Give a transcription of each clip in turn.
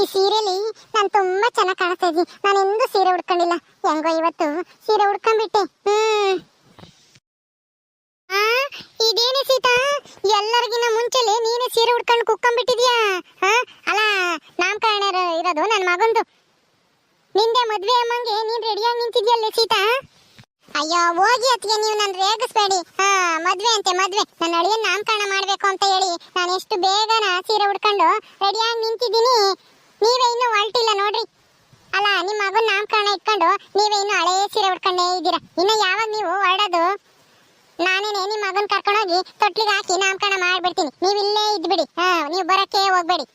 ಈ ಸೀರೆಲಿ ನಾನು ತುಂಬಾ ಚೆನ್ನಾಗಿ ಕಾಣಿಸ್ತಾ ಇದ್ದೀನಿ. ನಾನು ಎಂದೂ ಸೀರೆ ಉಡ್ಕೊಂಡಿಲ್ಲ. ಹೆಂಗೋ ಇವತ್ತು ಸೀರೆ ಉಡ್ಕೊಂಡ್ಬಿಟ್ಟೆ. ಹ್ಮ್. ಇದೇನೆ ಸೀತಾ? ಎಲ್ಲರಿಗಿನ ಮುಂಚೆಲೆ ನೀನೇ ಸೀರೆ ಉಡ್ಕೊಂಡು ಕುಕ್ಕೊಂಡ್ಬಿಟ್ಟಿದ್ಯಾ? ಹಾ? ಅಲ್ಲ ನಾಮಕರಣ ಇರೋದು ನನ್ನ ಮಗಂದು. ನಿಂದೆ ಮದ್ವೆ ಅಮ್ಮಂಗೆ ನೀನ್ ರೆಡಿಯಾಗಿ ನಿಂತಿದ್ಯಲ್ಲ ಸೀತಾ? ಅಯ್ಯೋ, ಹೋಗಿ ಅತ್ತಿಗೆ ನೀವು ನನ್ನ ರೇಗಿಸ್ಬೇಡಿ. ಹಾ, ಮದ್ವೆ ಅಂತೆ, ಮದ್ವೆ. ನನ್ನ ಅಳಿಯನ್ ನಾಮಕರಣ ಮಾಡ್ಬೇಕು ಅಂತ ಹೇಳಿ ನಾನು ಎಷ್ಟು ಬೇಗನ ಸೀರೆ ಉಡ್ಕೊಂಡು ರೆಡಿಯಾಗಿ ನಿಂತಿದ್ದೀನಿ. ನೀವೇ ಇನ್ನೂ ಹೊಲ್ಟಿಲ್ಲ ನೋಡ್ರಿ. ಅಲ್ಲ, ನಿಮ್ಮ ಮಗನ್ ನಾಮಕರಣ ಇಟ್ಕೊಂಡು ನೀವೇ ಇನ್ನೂ ಹಳೇ ಸೀರೆ ಉಡ್ಕೊಂಡೇ ಇದ್ದೀರಾ? ಇನ್ನು ಯಾವಾಗ ನೀವು ಹೊರಡೋದು? ನಾನೇನೆ ನಿಮ್ಮ ಮಗನ್ ಕರ್ಕೊಂಡೋಗಿ ತೊಟ್ಲಿಗೆ ಹಾಕಿ ನಾಮಕರಣ ಮಾಡ್ಬಿಡ್ತೀನಿ. ನೀವು ಇಲ್ಲೇ ಇದ್ಬಿಡಿ. ಹಾ, ನೀವು ಬರಕ್ಕೆ ಹೋಗ್ಬೇಡಿ.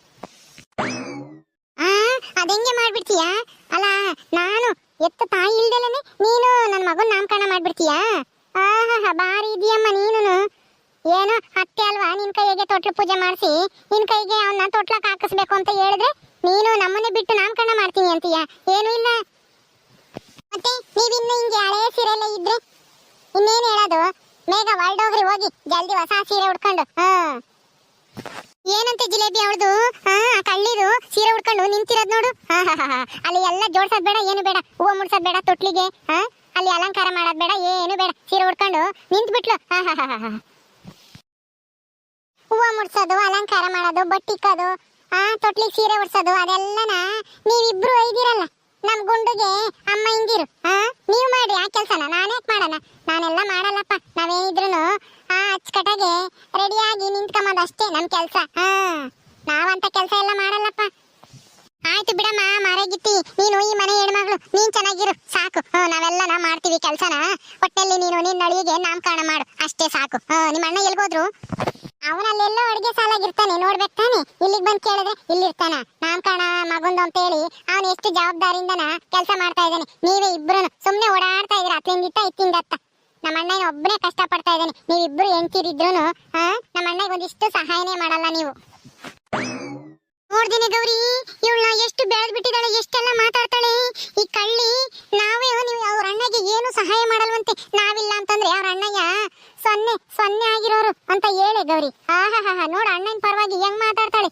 ಆ ಅದೆಂಗೆ ಮಾಡ್ಬಿಡ್ತೀಯಾ? ಅಲ್ಲ, ನಾನು ಎತ್ತ ತಾಯಿ ಇಲ್ದಲೇನೆ ನೀನು ನನ್ನ ಮಗನ್ ನಾಮಕರಣ ಮಾಡ್ಬಿಡ್ತೀಯಾ? ಆಹಾ ಬಾರಿ ಇದೆಯಮ್ಮ ನೀನು ಏನೋ ಅತ್ತೆ ಅಲ್ವಾ, ನಿನ್ ಕೈಗೆ ತೊಟ್ಲು ಪೂಜೆ ಮಾಡಿಸಿ, ನಿನ್ ಕೈಗೆ ಅವನ್ನ ತೊಟ್ಲಕ್ಕೆ ಹಾಕಿಸ್ಬೇಕು ಅಂತ ಹೇಳಿದ್ರೆ ನೀನು ನಮ್ಮನ್ನೇ ಬಿಟ್ಟು ನಾಮಕರಣ ಮಾಡ್ತೀನಿ ಅಂತೀಯ? ಏನು ಇಲ್ಲ. ಮತ್ತೆ ನೀವಿನ್ನು ಹಿಂಗೆ ಹಳೆ ಸೀರೆಲ್ಲ ಇದ್ರೆ ಇನ್ನೇನು ಹೇಳೋದು? ಬೇಗ ಹೊರಡೋಗ್ರಿ, ಹೋಗಿ. ಜಲ್ದಿ ಹೊಸ ಸೀರೆ ಉಡ್ಕೊಂಡು ಹಾ. ಏನಂತೆ ಜಿಲೇಬಿ ಅವಳದು? ಹಾ ಕಳ್ಳಿದು ಸೀರೆ ಉಡ್ಕೊಂಡು ನಿಂತಿರೋದು ನೋಡು. ಅಲ್ಲಿ ಎಲ್ಲ ಜೋಡ್ಸೋದ್ ಬೇಡ, ಏನು ಬೇಡ. ಹೂವು ಮುಡ್ಸೋದ್ ಬೇಡ, ತೊಟ್ಲಿಗೆ. ಹಾ, ಅಲ್ಲಿ ಅಲಂಕಾರ ಮಾಡೋದ್ ಬೇಡ, ಏನು ಬೇಡ. ಸೀರೆ ಉಡ್ಕೊಂಡು ನಿಂತು ಬಿಟ್ಲು ಹೂವು ಮುಡ್ಸೋದು, ಅಲಂಕಾರ ಮಾಡೋದು, ಬಟ್ಟಿಕ್ಕೋದು. ಆ ತೊಟ್ಲಿಗೆ ಸೀರೆ ಉಡ್ಸೋದು, ಅದೆಲ್ಲನ ನೀವಿಬ್ರು ಒಯ್ದಿರಲ್ಲ, ನಮ್ ಗುಂಡುಗೆ ಅಮ್ಮ ಹಿಂದಿರು. ಹಾ ನೀವು ಮಾಡಿ ಆ ಕೆಲ್ಸನ, ನಾನೇ ಮಾಡೋಣ? ನಾನೆಲ್ಲ ಮಾಡಲ್ಲಪ್ಪ ನಾವೇನಿದ್ರು ಆ ಅಚ್ಚಕಟಾಗೆ ರೆಡಿಯಾಗಿ ನಿಂತ್ಕೊಂಬದು ಅಷ್ಟೇ ನಮ್ ಕೆಲ್ಸ. ಹಾ ನಾವಂತ ಕೆಲ್ಸ ಎಲ್ಲ ಮಾಡಲ್ಲಪ್ಪ. ಆಯ್ತು ಬಿಡಮ್ಮ ಮರಗಿತ್ತಿ ನೀನು ಈ ಮನೆ ಹೆಣ್ಮಗಳು, ನೀನ್ ಚೆನ್ನಾಗಿರು, ಸಾಕು. ನಾವೆಲ್ಲ ನಾ ಮಾಡ್ತೀವಿ ಕೆಲ್ಸನ. ಒಟ್ಟಲ್ಲಿ ನೀನು ನಿನ್ನ ಅಳಿಗೆ ನಾಮಕರಣ ಮಾಡು, ಅಷ್ಟೇ ಸಾಕು. ನಿಮ್ಮ ಅಣ್ಣ ಎಲ್ಗೋದ್ರು? ಅವನಲ್ಲೆಲ್ಲೋ ಅಡುಗೆ ಸಾಲಾಗಿರ್ತಾನೆ, ನೋಡ್ಬೇಕು ತಾನೆ. ಇಲ್ಲಿಗೆ ಬಂದು ಕೇಳಿದ್ರೆ ಇಲ್ಲಿರ್ತಾನ. ನಾಮಕರಣ ಮಗೊಂದು ಅಂತ ಹೇಳಿ ಅವನು ಎಷ್ಟು ಜವಾಬ್ದಾರಿಯಿಂದನ ಕೆಲಸ ಮಾಡ್ತಾ ಇದ್ದಾನೆ. ನೀವೇ ಇಬ್ರು ಸುಮ್ಮನೆ ಓಡಾಡ್ತಾ ಇದ್ರ ಅತ್ತಿಂದಿತ್ತ ಇತ್ತಿಂದತ್ತ ನಮ್ಮ ಅಣ್ಣ ಒಬ್ಬನೇ ಕಷ್ಟ ಪಡ್ತಾ ಇದ್ದಾನೆ. ನೀವಿಬ್ರು ಹಾ ನಮ್ಮ ಅಣ್ಣಗೆ ಒಂದಿಷ್ಟು ಸಹಾಯನೇ ಮಾಡಲ್ಲ ನೀವು. ಅಂತ ಹೇಳೆ ಗೌರಿ. ಆಹಾ ನೋಡ, ಅಣ್ಣನ ಪರವಾಗಿ ಹೆಂಗ್ ಮಾತಾಡ್ತಾಳೆ.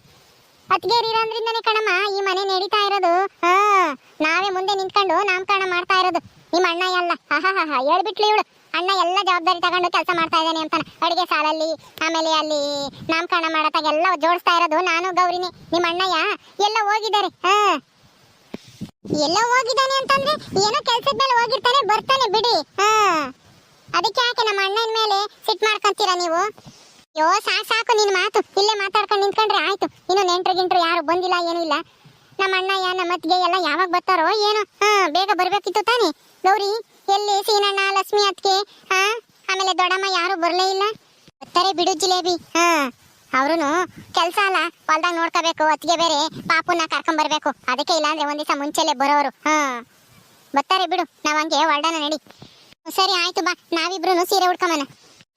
ಅತ್ಗೇರಿರೋದ್ರಿಂದನೇ ಕಣಮ್ಮ, ಈ ಮನೆ ನಡೀತಾ ಇರೋದು, ಹಾ, ನಾವೇ ಮುಂದೆ ನಿಂತ್ಕೊಂಡು ನಾಮಕರಣ ಮಾಡ್ತಾ ಇರೋದು. ನಿಮ್ಮ ಅಣ್ಣ ಅಲ್ಲ ಆಹಾ ಹೇಳ್ಬಿಟ್ಲು ಇವಳು. ಅಣ್ಣ ಎಲ್ಲ ಜವಾಬ್ದಾರಿ ತಗೊಂಡು ಕೆಲಸ ಮಾಡ್ತಾ ಇದ್ದಾನೆ ಅಂತಾನೆ. ಅಡಿಗೆ ಸಾಲಲ್ಲಿ ಆಮೇಲೆ ಅಲ್ಲಿ ನಾಮಕರಣ ಮಾಡತ್ತಾಗೆಲ್ಲ ಜೋಡಿಸ್ತಾ ಇರೋದು ನಾನು ಗೌರಿನಿ. ನಿಮ್ಮ ಅಣ್ಣಯ್ಯ ಎಲ್ಲ ಹೋಗಿದ್ದಾರೆ, ಹಾ. ಎಲ್ಲ ಹೋಗಿದ್ದಾನೆ ಅಂತಂದ್ರೆ ಏನೋ ಕೆಲ್ಸದ ಮೇಲೆ ಹೋಗಿರ್ತಾನೆ ಬರ್ತಾನೆ ಬಿಡಿ, ಹಾ. ಅದಕ್ಕೆ ಯಾಕೆ ನಮ್ಮ ಅಣ್ಣನ ಮೇಲೆ ಸಿಟ್ ಮಾಡ್ಕೊಂತೀರಾ ನೀವು? ಯೋ, ಸಾಕು ಸಾಕು ನಿನ್ ಮಾತು. ಇಲ್ಲೇ ಮಾತಾಡ್ಕೊಂಡು ನಿಂತ್ಕೊಂಡ್ರೆ ಆಯ್ತು. ಇನ್ನು ನೆಂಟ್ರ ಗಿಂಟ್ರು ಯಾರು ಬಂದಿಲ್ಲ, ಏನೂ ಇಲ್ಲ. ನಮ್ಮ ಅಣ್ಣಯ್ಯ, ನಮ್ಮ ಅತ್ತಿಗೆ ಎಲ್ಲ ಯಾವಾಗ ಬರ್ತಾರೋ ಏನೋ. ಹಾ, ಬೇಗ ಬರ್ಬೇಕಿತ್ತು ತಾನೇ. ಗೌರಿ, ಎಲ್ಲಿ ಸೀನಣ್ಣ, ಲಕ್ಷ್ಮಿ ಅತ್ತಿಗೆ? ಹಾ, ಆಮೇಲೆ ದೊಡ್ಡಮ್ಮ ಯಾರು ಬರ್ಲೇ ಇಲ್ಲ. ಬರ್ತಾರೆ ಬಿಡು ಜಿಲೇಬಿ. ಹಾ ಅವ್ರು ಕೆಲ್ಸ ಅಲ್ಲ. ಹೊಲ್ದಾಗ ನೋಡ್ಕೋಬೇಕು, ಅತ್ತಿಗೆ ಬೇರೆ ಪಾಪುನ ಕರ್ಕೊಂಡ್ ಬರ್ಬೇಕು. ಅದಕ್ಕೆ ಇಲ್ಲಾಂದ್ರೆ ಒಂದ್ ದಿವಸ ಮುಂಚೆಲೆ ಬರೋರು. ಹಾ, ಬರ್ತಾರೆ ಬಿಡು. ನಾವ್ ಹಂಗೆ ಹೊಲ್ಡಾನ ನಡಿ. ಸರಿ, ಆಯ್ತು ಬಾ. ನಾವಿಬ್ರು ಸೀರೆ ಉಡ್ಕೊಂಬನ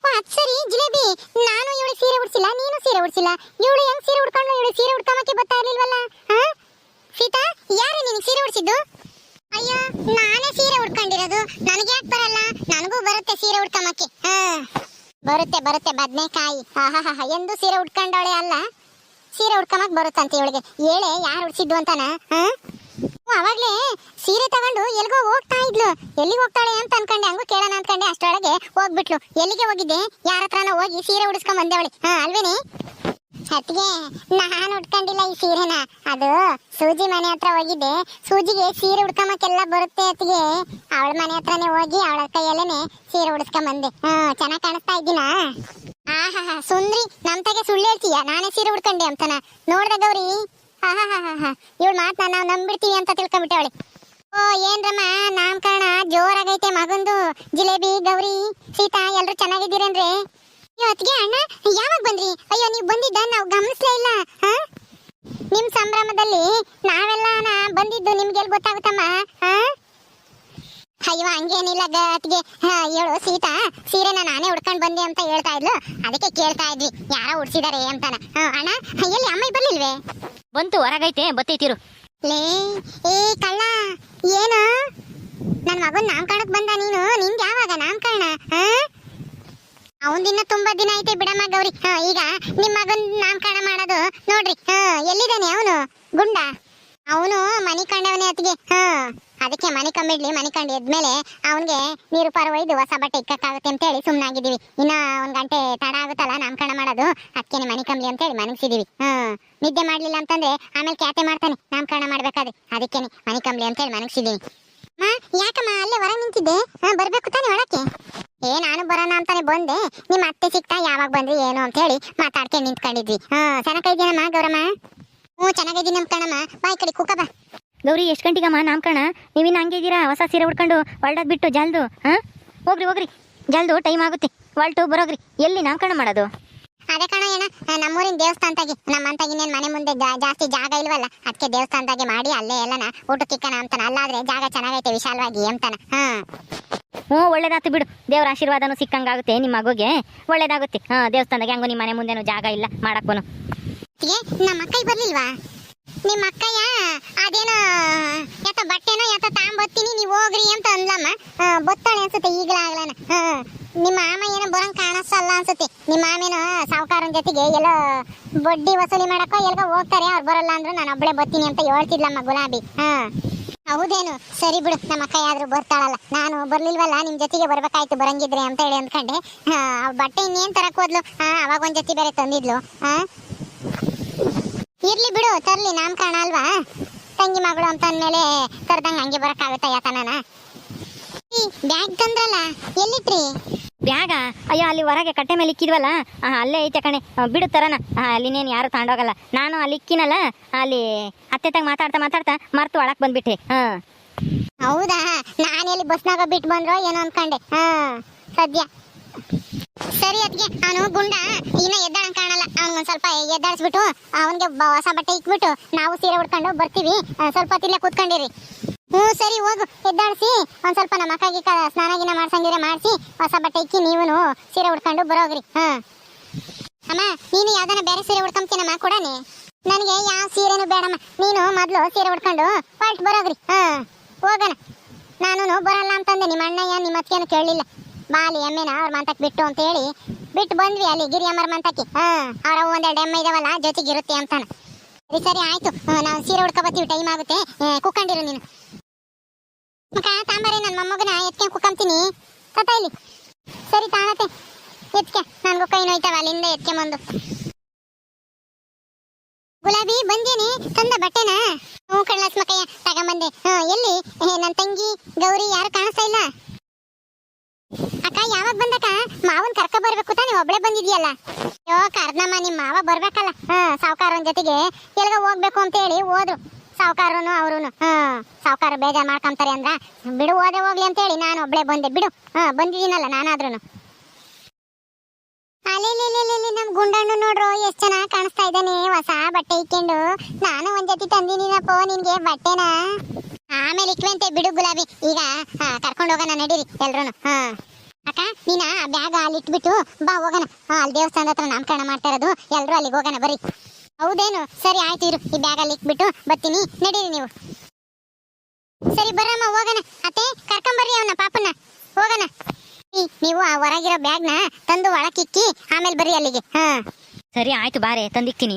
ಅದ್ ಸರಿ, ಜಿಲೇಬಿ, ನಾನು ಇವಳು ಸೀರೆ ಉಡ್ಸಿಲ್ಲ, ನೀನು ಸೀರೆ ಉಡ್ಸಿಲ್ಲ. ಇವಳು ಹೆಂಗ್ ಸೀರೆ ಉಡ್ಕೊಂಡು ಇವಳು ಸೀರೆ ಉಡ್ಕೊಂಬಕ್ಕೆ ಬರ್ತಾ ಇರ್ಲಿಲ್ವಲ್ಲ? ಹಾ? ಸೀತಾ, ಯಾರು ನಿನಗೆ ಸೀರೆ ಉಡ್ಸಿದ್ದು? ಅಯ್ಯೋ, ನಾನೇ ಸೀರೆ ಉಡ್ಕೊಂಡಿರೋದು. ನನಗೆ ಯಾಕೆ ಬರಲ್ಲ? ನನಗೂ ಬರುತ್ತೆ ಸೀರೆ ಉಡ್ಕೊಂಬಕ್ಕೆ ಹಾ. ಬರುತ್ತೆ ಬರುತ್ತೆ, ಬದ್ನೆಕಾಯಿ. ಹಾ ಎಂದು ಸೀರೆ ಉಟ್ಕೊಂಡವಳೆ ಅಲ್ಲ. ಸೀರೆ ಉಡ್ಕೊಂಬಕ್ ಬರುತ್ತಂತೆ ಇವಳಿಗೆ. ಹೇಳೆ ಯಾರು ಉಡ್ಸಿದ್ದು ಅಂತಾನ? ಹಾ? ಅವಾಗ್ಲೇ ಸೀರೆ ತಗೊಂಡು ಎಲ್ಗೋ ಹೋಗ್ತಾ ಇದ್ಲು. ಎಲ್ಲಿಗೆ ಹೋಗ್ತಾಳೆ ಅಂತ ಅನ್ಕೊಂಡೆ, ಹಂಗೂ ಕೇಳೋಣ ಅನ್ಕೊಂಡೆ ಅಷ್ಟರೊಳಗೆ ಹೋಗ್ಬಿಟ್ಲು. ಎಲ್ಲಿಗೆ ಹೋಗಿದ್ದೆ? ಯಾರ ಹತ್ರನ ಹೋಗಿ ಸೀರೆ ಉಡಿಸ್ಕೊಂಡ್ ಬಂದವಳೆ. ಹಾ, ಅಲ್ವೇನೆ? ಅತ್ತಿಗೆ ನಾನು ಉಟ್ಕೊಂಡಿಲ್ಲ ಈ ಸೀರೆನ. ಅದು ಸೂಜಿ ಮನೆ ಹತ್ರ ಹೋಗಿದ್ದೆ. ಸೂಜಿಗೆ ಸೀರೆ ಉಡ್ಕೊಂಬಕ್ಕೆಲ್ಲ ಬರುತ್ತೆ ಅತ್ತಿಗೆ. ಅವಳ ಮನೆ ಹತ್ರನೇ ಹೋಗಿ ಅವಳ ಕೈಯಲ್ಲೇನೆ ಸೀರೆ ಉಡಿಸ್ಕೊಂಡ್ ಬಂದೆ. ಹಾ, ಚೆನ್ನಾಗ್ ಕಾಣಿಸ್ತಾ ಇದ್ದೀನಾ? ಆಹಾ, ಸುಂದ್ರಿ, ನಮ್ ತಗೆ ಸುಳ್ಳು ಹೇಳ್ತೀಯ? ನಾನೇ ಸೀರೆ ಉಡ್ಕೊಂಡೆ ಅಂತನ. ನೋಡ್ದ ಗೌರಿ. ಆಹಾ ಇವಳು ಮಾತನ್ನ ನಾವು ನಂಬಿಡ್ತೀವಿ ಅಂತ ತಿಳ್ಕೊಂಬಿಟ್ಟವಳೆ ಓ, ಏನ್ರಮ್ಮ ನಾಮಕರಣ ಜೋರಾಗೈತೆ ಮಗಂದು. ಜಿಲೇಬಿ, ಗೌರಿ, ಸೀತಾ, ಎಲ್ರು ಚೆನ್ನಾಗಿದ್ದೀರೇನ್ರಿ ಇವತ್ತಿಗೆ ಅಣ್ಣ, ಯಾವಾಗ ಬಂದ್ರಿ? ಅಯ್ಯೋ, ನೀವು ಬಂದಿದ್ದ ನಾವು ಗಮನಿಸ್ಲೇ ಇಲ್ಲ, ಹಾ? ನಿಮ್ ಸಂಭ್ರಮದಲ್ಲಿ ನಾವೆಲ್ಲ ಬಂದಿದ್ದು ನಿಮ್ಗೆ ಎಲ್ಲಿ ಗೊತ್ತಾಗುತ್ತಮ್ಮ, ಹಾ? ಅಯ್ಯೋ ಹಂಗೇನಿಲ್ಲ ಗತ್ಗೆ ಹೇಳು ಸೀತಾ ಸೀರೆನ ನಾನೇ ಉಡ್ಕೊಂಡ್ ಬಂದೆ ಅಂತ ಹೇಳ್ತಾ ಇದ್ಲು. ಅದಕ್ಕೆ ಕೇಳ್ತಾ ಇದ್ವಿ ಯಾರೋ ಉಡ್ಸಿದಾರೆ ಅಂತಾನ. ಅಣ್ಣ ಎಲ್ಲಿ ಅಮ್ಮಿ ಬರ್ಲಿಲ್ವೇ? ಬಂತು ಹೊರಗೈತೆ ಬತ್ತೈತಿರು. ಲೇ ಏ ಕಳ್ಳ ಏನು? ನನ್ ಮಗನ್ ನಾಮಕರಣಕ್ ಬಂದ ನೀನು? ನಿಂಗೆ ಯಾವಾಗ ನಾಮಕರಣ ಅವನ್ ತುಂಬಾ ದಿನ ಐತೆ ಬಿಡಮ್ಮ ಗೌರಿ. ಹಾ, ಈಗ ನಿಮ್ ಮಗನ್ ನಾಮಕರಣ ಮಾಡೋದು ನೋಡ್ರಿ ಹ ಎಲ್ಲಿದ್ದಾನೆ ಅವನು? ಗುಂಡ? ಅವನು ಮನಿ ಕಂಡವನೇ ಅತ್ತಿಗೆ ಹಾ. ಅದಕ್ಕೆ ಮನೆ ಕಂಬಿಡ್ಲಿ, ಮನೆ ಕಂಡು ಎದ್ಮೇಲೆ ಅವನಿಗೆ ನೀರು ಪಾರು ಒಯ್ದು ಹೊಸ ಬಟ್ಟೆ ಇಕ್ಕಕ್ಕಾಗುತ್ತೆ ಅಂತೇಳಿ ಸುಮ್ಮನಾಗಿದ್ದೀವಿ ಇನ್ನ ಒಂದ್ ಗಂಟೆ ತಡ ಆಗುತ್ತಲ್ಲ ನಾಮಕರಣ ಮಾಡೋದು. ಅದಕ್ಕೆ ಕಂಬಿ ಅಂತ ಹೇಳಿ ಮನಗಿಸಿದೀವಿ. ಹ್ಮ್. ನಿದ್ದೆ ಮಾಡ್ಲಿಲ್ಲ ಅಂತಂದ್ರೆ ಆಮೇಲೆ ಕ್ಯಾತೆ ಮಾಡ್ತಾನೆ ನಾಮಕರಣ ಮಾಡ್ಬೇಕಾದ್ರೆ. ಅದಕ್ಕೆ ಮನೆ ಅಂತ ಅಂತೇಳಿ ಮನಗಿಸಿದೀನಿ ಮಾ ಯಾಕಮ್ಮ ಅಲ್ಲೇ ಹೊರ ನಿಂತಿದ್ದೆ? ಬರ್ಬೇಕು ತಾನೆ ಒಳಕ್ಕೆ? ಏ, ನಾನು ಬರೋಣ ಅಂತಾನೆ ಬಂದೆ. ನಿಮ್ಮ ಅತ್ತೆ ಸಿಕ್ತಾ ಯಾವಾಗ ಬಂದ್ರಿ, ಏನು ಅಂತ ಹೇಳಿ ಮಾತಾಡ್ಕೊಂಡು ನಿಂತ್ಕೊಂಡಿದ್ವಿ. ಹಾ ಚೆನ್ನಾಗಿದ್ದೀನಮ್ಮ ಗೌರಮ್ಮ? ಹ್ಞೂ ಚೆನ್ನಾಗಿದ್ದೀನಿ ನಮ್ಮ ಕಣಮ್ಮ. ಬಾಯ್ ಕಡೆ ಕುಕ್ಕ ಬಾ. ಗೌರಿ ಎಷ್ಟು ಗಂಟೆಗಮ್ಮ? ನಾಮಕರಣ ನೀವಿನ್ನ ಹಂಗೆ ಇದ್ದೀರಾ ಹೊಸ ಸೀರೆ ಉಡ್ಕೊಂಡು ಹೊಲ್ಡದ್ ಬಿಟ್ಟು ಜಲ್ದು ಹಾಂ? ಹೋಗ್ರಿ ಹೋಗ್ರಿ. ಜಲ್ದು ಟೈಮ್ ಆಗುತ್ತೆ. ಹೊಲ್ಟು ಬರೋಗ್ರಿ. ಎಲ್ಲಿ ನಾಮಕರಣ ಮಾಡೋದು? ಅದೇ ಕಣ ಏನ ನಮ್ಮೂರಿನ ದೇವಸ್ಥಾನದಾಗೆ ನಮ್ಮಂತಾಗಿ ಇನ್ನೇನ್ ಮನೆ ಮುಂದೆ ಜಾಸ್ತಿ ಜಾಗ ಇಲ್ವಲ್ಲ? ಅದಕ್ಕೆ ದೇವಸ್ಥಾನದಾಗೆ ಮಾಡಿ ಅಲ್ಲೇ ಎಲ್ಲನ ಊಟಕ್ಕಿಕ್ಕನ ಅಂತಾನ. ಅಲ್ಲಾದ್ರೆ ಜಾಗ ಚೆನ್ನಾಗೈತೆ ವಿಶಾಲವಾಗಿ ಅಂತಾನ. ಹಾ. ಹ್ಞೂ ಒಳ್ಳೇದಾತು ಬಿಡು. ದೇವ್ರ ಆಶೀರ್ವಾದನೂ ಸಿಕ್ಕಂಗಾಗುತ್ತೆ ನಿಮ್ಮ ಮಗುಗೆ. ಒಳ್ಳೇದಾಗುತ್ತೆ. ಹಾಂ ದೇವಸ್ಥಾನದಾಗೆ ಹಂಗು ನಿಮ್ಮ ಮನೆ ಮುಂದೆನೂ ಜಾಗ ಇಲ್ಲ. ಮಾಡಕ್ಕೂ ನಮ್ಮ ಕೈ ಬರ್ಲಿಲ್ವಾ? ನಿಮ್ಮ ಅಕ್ಕಯ್ಯ, ಅದೇನೋ ಯಾತ ಬಟ್ಟೆನೋ ಯಾತ ತಾಂಬತ್ತೀನಿ, ನೀವು ಹೋಗ್ರಿ ಅಂತ ಅಂದ್ಲಮ್ಮ. ಬೊತ್ತಾಳೆ ಅನ್ಸುತ್ತೆ ಈಗಲೇ ಹಾ ನಿಮ್ಮ ಮಾಮ ಏನೋ ಬರಂಗ್ ಕಾಣಿಸಲ್ಲ ಅನ್ಸುತ್ತೆ. ನಿಮ್ಮ ಮಾಮೇನೋ ಸಾವುಕಾರನ ಜೊತೆಗೆ ಎಲ್ಲೋ ಬಡ್ಡಿ ವಸೂಲಿ ಮಾಡಕ್ಕೋ ಎಲ್ಗೋ ಹೋಗ್ತಾರೆ, ಅವ್ರು ಬರಲ್ಲ ಅಂದ್ರು ನಾನು ಒಬ್ಳೆ ಬರ್ತೀನಿ ಅಂತ ಹೇಳ್ತಿದ್ಲಮ್ಮ ಗುಲಾಬಿ. ಹಾ ಹೌದೇನು? ಸರಿ ಬಿಡು, ನಮ್ಮ ಅಕ್ಕ ಆದ್ರೂ ಬರ್ತಾಳಲ್ಲ. ನಾನು ಬರ್ಲಿಲ್ವಲ್ಲ, ನಿಮ್ ಜೊತೆಗೆ ಬರ್ಬೇಕಾಯ್ತು, ಬರಂಗಿದ್ರೆ ಅಂತ ಹೇಳಿ ಅಂದ್ಕೊಂಡೆ. ಬಟ್ಟೆ ಇನ್ನೇನ್ ತರಕ್ ಹೋದ್ಲು? ಅವಾಗ ಒಂದ್ ಜೊತೆ ಬೇರೆ ತಂದಿದ್ಲು. ಹಾ ಇರ್ಲಿ ಬಿಡು ತರ್ಲಿ ನಾಮಕರಣ ಅಲ್ವಾ? ತಂಗಿ ಮಗಳು ಅಂತ ಅಂದ್ಮೇಲೆ ಕರ್ದಂಗ ಹಂಗೆ ಬರಕ್ಕಾಗುತ್ತ ಯಾತನನ? ಬ್ಯಾಗ್ ತಂದ್ರಲ್ಲ ಎಲ್ಲಿಟ್ರಿ? ಬ್ಯಾಗ? ಅಯ್ಯೋ ಅಲ್ಲಿ ಹೊರಗೆ ಕಟ್ಟೆ ಮೇಲೆ ಇಕ್ಕಿದ್ವಲ್ಲ? ಆ, ಅಲ್ಲೇ ಐತೆ ಕಣೆ. ಬಿಡು ತರನ. ಅಲ್ಲಿನೇನು ಯಾರು ತಗೊಂಡೋಗಲ್ಲ ನಾನು ಅಲ್ಲಿ ಇಕ್ಕಿನಲ್ಲ ಅಲ್ಲಿ ಅತ್ತೆ ತಂಗ ಮಾತಾಡ್ತಾ ಮಾತಾಡ್ತಾ ಮರ್ತು ಒಳಕ್ ಬಂದ್ಬಿಟ್ಟೆ ಹಾ ಹೌದಾ? ನಾನು ಎಲ್ಲಿ ಬಸ್ನಾಗ ಬಿಟ್ಟು ಬಂದ್ರೋ ಏನೋ ಅನ್ಕಂಡೆ. ಹಾ ಸದ್ಯ. ಸರಿ ಅದಕ್ಕೆ ಅವನು ಗುಂಡ, ಇನ್ನ ಎದ್ದಾಳಂಗ್ ಕಾಣಲ್ಲ. ಅವ್ನಿಗೊಂದ್ ಸ್ವಲ್ಪ ಎದ್ದಾಡಿಸ್ಬಿಟ್ಟು ಅವನ್ಗೆ ಹೊಸ ಬಟ್ಟೆ ಇಕ್ಬಿಟ್ಟು, ನಾವು ಸೀರೆ ಉಡ್ಕೊಂಡು ಬರ್ತೀವಿ. ಸ್ವಲ್ಪ ಹೊತ್ತಿಲ್ಲೇ ಕೂತ್ಕೊಂಡಿರಿ. ಹ್ಞೂ, ಸರಿ ಹೋಗು. ಎದ್ದಾಡಿಸಿ ಒಂದ್ ಸ್ವಲ್ಪ ನಮ್ಮ ಅಕ್ಕಗೆ ಸ್ನಾನ ಗಿನ ಮಾಡ್ಸಂಗಿದ್ರೆ ಮಾಡಿಸಿ, ಹೊಸ ಬಟ್ಟೆ ಇಕ್ಕಿ ನೀವು ಸೀರೆ ಉಡ್ಕೊಂಡು ಬರೋಗ್ರಿ. ಹಾಂ. ಅಮ್ಮ, ನೀನು ಯಾವ್ದಾನ ಬೇರೆ ಸೀರೆ ಉಡ್ಕೊಂತೀನಮ್ಮ ಕೊಡನೆ. ನನಗೆ ಯಾವ ಸೀರೆನು ಬೇಡಮ್ಮ. ನೀನು ಮೊದಲು ಸೀರೆ ಉಡ್ಕೊಂಡು ಹೊರಟು ಬರೋಗ್ರಿ. ಹಾಂ. ಹೋಗೋಣ. ನಾನು ಬರಲ್ಲ ಅಂತಂದೆ. ನಿಮ್ಮ ಅಣ್ಣಯ್ಯ, ನಿಮ್ಮ ಅತ್ತಿಗೆನು ಕೇಳಲಿಲ್ಲ. ಬಾಲಿ ಎಮ್ಮೆನ ಅವ್ರ ಮಂತಕ್ಕೆ ಬಿಟ್ಟು ಅಂತ ಹೇಳಿ ಬಿಟ್ಟು ಬಂದ್ವಿ ಅಲ್ಲಿ ಗಿರಿಯಮ್ಮರ ಮಂತಕ್ಕೆ. ಹಾ, ಅವ್ರ ಒಂದೆರಡು ಎಮ್ಮೆ ಇದಾವಲ್ಲ ಜೊತೆಗಿರುತ್ತೆ ಅಂತಾನ. ಸರಿ ಸರಿ, ಆಯ್ತು. ನಾವು ಸೀರೆ ಉಡ್ಕೊ ಬರ್ತೀವಿ ಟೈಮ್ ಆಗುತ್ತೆ. ಕುಕ್ಕಂಡಿರು ನೀನು. ಮಕ್ಕ ತಾಂಬಾರಿ ನನ್ನ ಮೊಮ್ಮಗನ ಎತ್ಕೊಂಡು ಕುಕ್ಕಂತೀನಿ ತತ ಇಲ್ಲಿ. ಸರಿ ತಾಣತೆ ಎತ್ಕೆ ನನ್ಗು ಕೈ ನೋಯ್ತಾವ, ಅಲ್ಲಿಂದ ಎತ್ಕೊಂಬಂದು. ಗುಲಾಬಿ, ಬಂದೇನಿ? ತಂದ ಬಟ್ಟೆನ? ಹ್ಞೂ ಕಳ್ಳಸ್ಮಕಯ್ಯ ತಗೊಂಬಂದೆ. ಹಾ ಎಲ್ಲಿ? ನನ್ನ ನನ್ ತಂಗಿ ಗೌರಿ ಯಾರು ಕಾಣಿಸ್ತಾ ಇಲ್ಲ? ಅಕ್ಕ, ಯಾವಾಗ ಬಂದಕ್ಕ? ಮಾವನ್ ಕರ್ಕ ಬರ್ಬೇಕು ತಾನೇ ಒಬ್ಳೆ ಬಂದಿದ್ಯಲ್ಲ? ಅಯ್ಯೋ, ಕರ್ದಮ್ಮ, ನಿಮ್ ಮಾವ ಬರ್ಬೇಕಲ್ಲ. ಹಾ, ಸಾವುಕಾರನ್ ಜೊತೆಗೆ ಎಲ್ಗ ಹೋಗ್ಬೇಕು ಅಂತ ಹೇಳಿ ಹೋದ್ರು. ಸಾವುಕಾರನು ಅವ್ರುನು. ಹಾ, ಸಾವುಕಾರ ಬೇಜಾರ್ ಮಾಡ್ಕೊಂತಾರೆ ಅಂದ್ರ, ಬಿಡು ಓದೇ ಹೋಗ್ಲಿ ಅಂತ ಹೇಳಿ ನಾನು ಒಬ್ಳೆ ಬಂದೆ, ಬಿಡು. ಹಾ, ಬಂದಿದ್ದೀನಲ್ಲ ನಾನಾದ್ರೂನು. ಅಲ್ಲಿ ನಮ್ ಗುಂಡಣ್ಣು ನೋಡ್ರು, ಎಷ್ಟ್ ಚೆನ್ನಾಗ್ ಕಾಣಿಸ್ತಾ ಇದ್ದಾನೆ, ಹೊಸ ಬಟ್ಟೆ ಇಕ್ಕೊಂಡು. ನಾನು ಒಂದ್ ಜೊತೆ ತಂದಿನೀನಪ್ಪ ನಿನ್ಗೆ ಬಟ್ಟೆನ. ಆಮೇಲೆ ಇಕ್ಕಂತೆ ಬಿಡು ಗುಲಾಬಿ. ಈಗ ಕರ್ಕೊಂಡು ಹೋಗೋಣ, ನಡೀರಿ ಎಲ್ಲರೂ ಹಾ. ಅಕ್ಕ, ನೀನ ಬ್ಯಾಗ್ ಅಲ್ಲಿ ಇಟ್ಬಿಟ್ಟು ಬಾ ಹೋಗೋಣ. ಅಲ್ಲಿ ದೇವಸ್ಥಾನದ ಹತ್ರ ನಾಮಕರಣ ಮಾಡ್ತಾ ಇರೋದು. ಎಲ್ರು ಅಲ್ಲಿಗೆ ಹೋಗೋಣ ಬರ್ರಿ ಹೌದೇನು? ಸರಿ, ಆಯ್ತು ಇರು. ಈ ಬ್ಯಾಗ್ ಅಲ್ಲಿ ಇಟ್ಬಿಟ್ಟು ಬರ್ತೀನಿ. ನಡೀರಿ ನೀವು. ಸರಿ, ಬರಮ್ಮ, ಹೋಗೋಣ. ಅತ್ತೆ, ಕರ್ಕೊಂಬರ್ರಿ ಅವನ ಪಾಪನ ಹೋಗೋಣ. ನೀವು ಆ ಹೊರಗಿರೋ ಬ್ಯಾಗ್ನ ತಂದು ಒಳಕಿಕ್ಕಿ, ಆಮೇಲೆ ಬರ್ರಿ ಅಲ್ಲಿಗೆ. ಹಾ. ಸರಿ, ಆಯ್ತು, ಬಾರೆ. ತಂದಿಕ್ತೀನಿ.